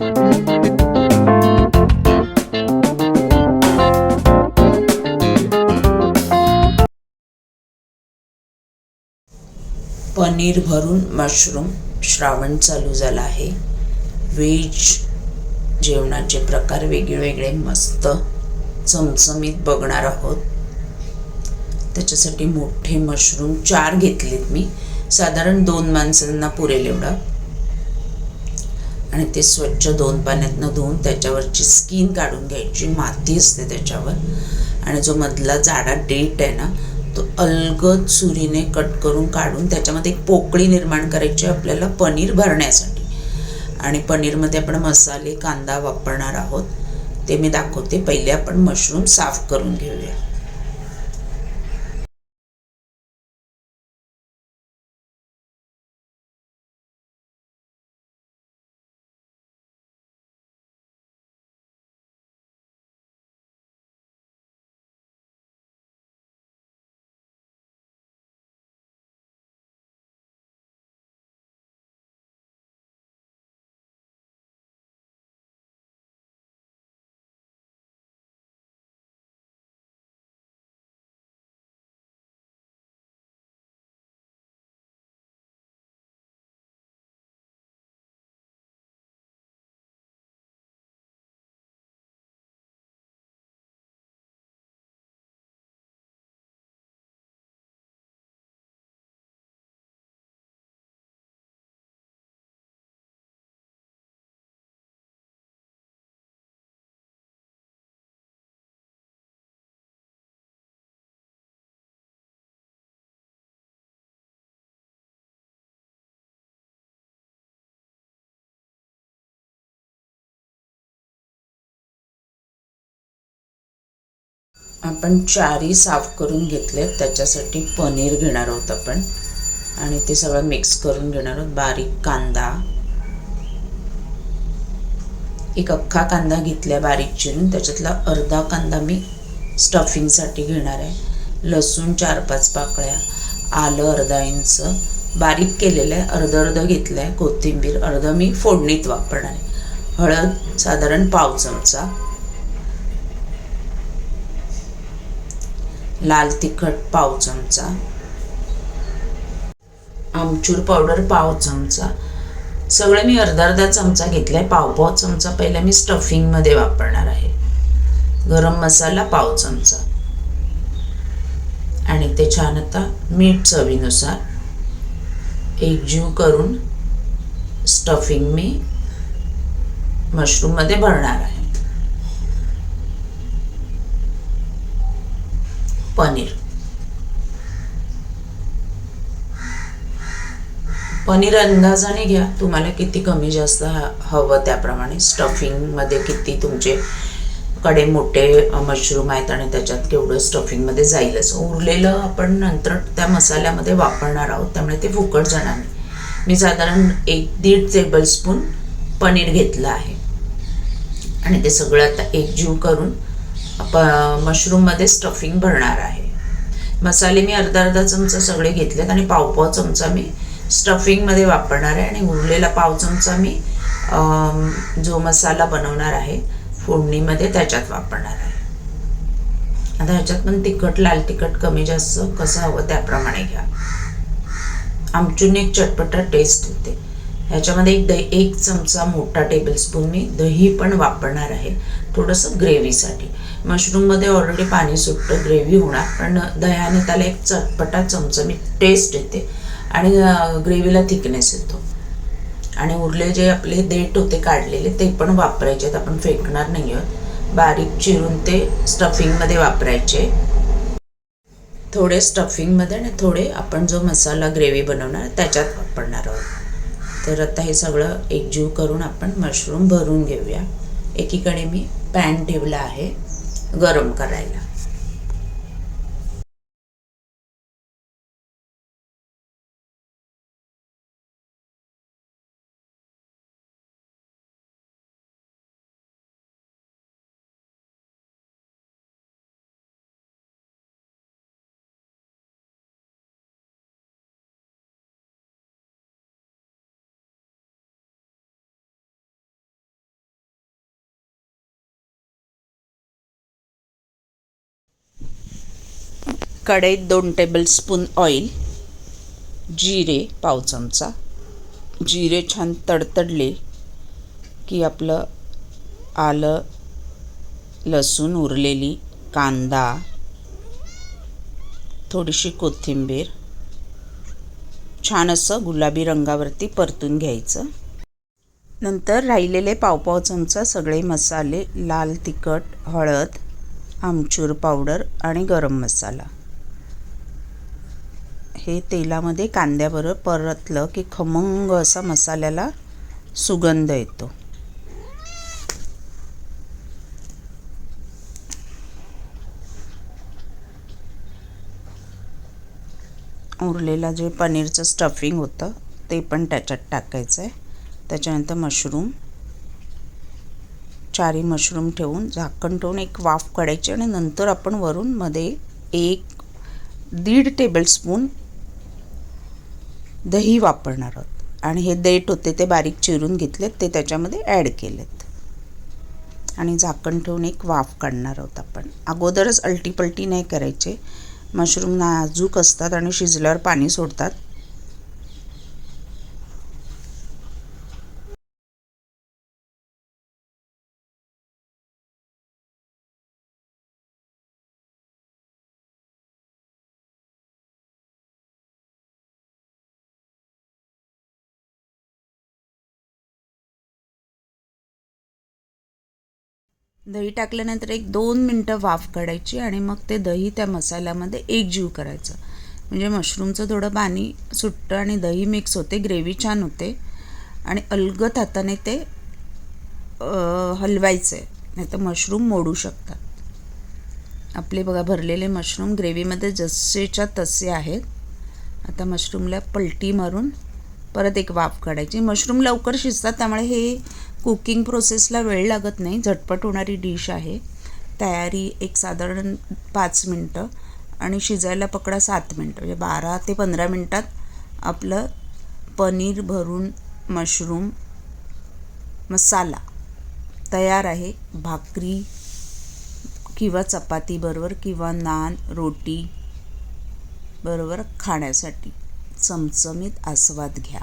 पनीर भरून मशरूम श्रावण चालू झाला आहे. व्हेज जेवणाचे प्रकार वेगळे मस्त चमचमीत बघणार आहोत. त्याच्यासाठी मोठे मशरूम चार घेतलेत मी. साधारण दोन माणसांना पुरेल एवढा. आणि ते स्वच्छ दोन पाण्यातनं धुवून त्याच्यावरची स्किन काढून घ्यायची माती असते त्याच्यावर. आणि जो मधला जाडा डेट आहे ना तो अलगद सुरीने कट करून काढून त्याच्यामध्ये एक पोकळी निर्माण करायची आपल्याला पनीर भरण्यासाठी. आणि पनीरमध्ये आपण मसाले कांदा वापरणार आहोत. ते मी दाखवते. पहिले आपण मशरूम साफ करून घेऊया. आपण चारी साफ करून घेतले त्याच्यासाठी पनीर घेणार आहोत आपण. आणि ते सगळं मिक्स करून घेणार आहोत. बारीक कांदा. एक अख्खा कांदा घेतला बारीक चिरून. त्याच्यातला अर्धा कांदा मी स्टफिंगसाठी घेणार आहे. लसूण चार पाच पाकळ्या. आलं अर्धा इंच. बारीक केलेलं आहे. अर्धं अर्धं घेतलं आहे कोथिंबीर. अर्धं मी फोडणीत वापरणार आहे. हळद साधारण पाव चमचा. लाल तिखट पाव चमचा. आमचूर पावडर पाव चमचा. सगळे मी अर्धा अर्धा चमचा घेतलाय. पाव पाव चमचा पहिला मी स्टफिंगमध्ये वापरणार आहे. गरम मसाला पाव चमचा. आणि ते छान आता मीठ चवीनुसार. एकजीव करून स्टफिंग मी मशरूममध्ये भरणार आहे. पनीर. पनीर अंदाजाने घ्या तुम्हाला किती कमी जास्त हवं त्याप्रमाणे. स्टफिंगमध्ये किती तुमचे कडे मोठे मशरूम आहेत आणि त्याच्यात केवढं स्टफिंगमध्ये जाईलच. उरलेलं आपण नंतर त्या मसाल्यामध्ये वापरणार आहोत त्यामुळे ते फुकट जाणार नाही. मी साधारण एक दीड टेबलस्पून पनीर घेतलं आहे. आणि ते सगळं आता एकजीव करून प मशरूममध्ये स्टफिंग भरणार आहे. मसाले मी अर्धा अर्धा चमचा सगळे घेतलेत आणि पाव पाव चमचा मी स्टफिंगमध्ये वापरणार आहे आणि उरलेला पाव चमचा मी जो मसाला बनवणार आहे फोडणीमध्ये त्याच्यात वापरणार आहे. आता ह्याच्यात पण तिखट लाल तिखट कमी जास्त कसं हवं त्याप्रमाणे घ्या. आमचून एक चटपटा टेस्ट येते. ह्याच्यामध्ये एक दही एक चमचा मोठा टेबलस्पून मी दही पण वापरणार आहे थोडंसं ग्रेव्हीसाठी मशरूममध्ये ऑलरेडी पाणी सुटतं ग्रेव्ही होणार पण दह्याने त्याला एक चटपटा चमचमीत टेस्ट येते आणि ग्रेव्हीला थिकनेस येतो. आणि उरले जे आपले देठ होते काढलेले ते पण वापरायचे आहेत. आपण फेकणार नाही आहोत. बारीक चिरून ते स्टफिंगमध्ये वापरायचे. थोडे स्टफिंगमध्ये आणि थोडे आपण जो मसाला ग्रेव्ही बनवणार त्याच्यात वापरणार आहोत. तर आता हे सगळं एकजीव करून आपण मशरूम भरून घेऊया. एकीकडे मी पॅन ठेवला आहे. गरम करायला. कढईत दोन टेबलस्पून ऑइल जिरे पाव चमचा. जिरे छान तडतडले की आपलं आलं लसूण उरलेली कांदा थोडीशी कोथिंबीर. छान असं गुलाबी रंगावरती परतून घ्यायचं. नंतर राहिलेले पावपाव चमचा सगळे मसाले लाल तिखट हळद आमचूर पावडर आणि गरम मसाला. हे तेलामध्ये कांद्याबरोबर परतलं की खमंग असा मसाल्याला सुगंध येतो. उरलेलं जे पनीरचं स्टफिंग होतं ते पण त्याच्यात टाकायचं आहे त्याच्यानंतर मशरूम चारी मशरूम ठेवून झाकण ठेवून एक वाफ काढायची आणि नंतर आपण वरून मध्ये एक दीड टेबलस्पून दही वापरणार आहोत. आणि हे देठ होते ते बारीक चिरून घेतलेत ते त्याच्यामध्ये ॲड केलेत. आणि झाकण ठेवून एक वाफ काढणार आहोत आपण. अगोदरच अलटीपलटी नाही करायचे. मशरूम नाजूक असतात आणि शिजल्यावर पाणी सोडतात. दही टाकल्यानंतर एक दोन मिनटं वाफ काढायची आणि मग ते दही त्या मसाल्यामध्ये एकजीव करायचं. म्हणजे मशरूमचं थोडं पाणी सुटतं आणि दही मिक्स होते ग्रेव्ही छान होते. आणि अलगत हाताने ते हलवायचं आहे नाही तर मशरूम मोडू शकतात. आपले बघा भरलेले मशरूम ग्रेव्हीमध्ये जसेच्या तसे आहेत. आता मशरूमला पलटी मारून परत एक वाफ काढायची. मशरूम लवकर शिजतात त्यामुळे हे कुकिंग प्रोसेसला वेळ लागत नाही. झटपट होणारी डिश आहे. तयारी एक साधारण पाच मिनटं आणि शिजायला पकडा सात मिनटं. म्हणजे बारा ते पंधरा मिनटात आपलं पनीर भरून मशरूम मसाला तयार आहे. भाकरी किंवा चपातीबरोबर किंवा नान रोटी बरोबर खाण्यासाठी. चमचमीत आस्वाद घ्या.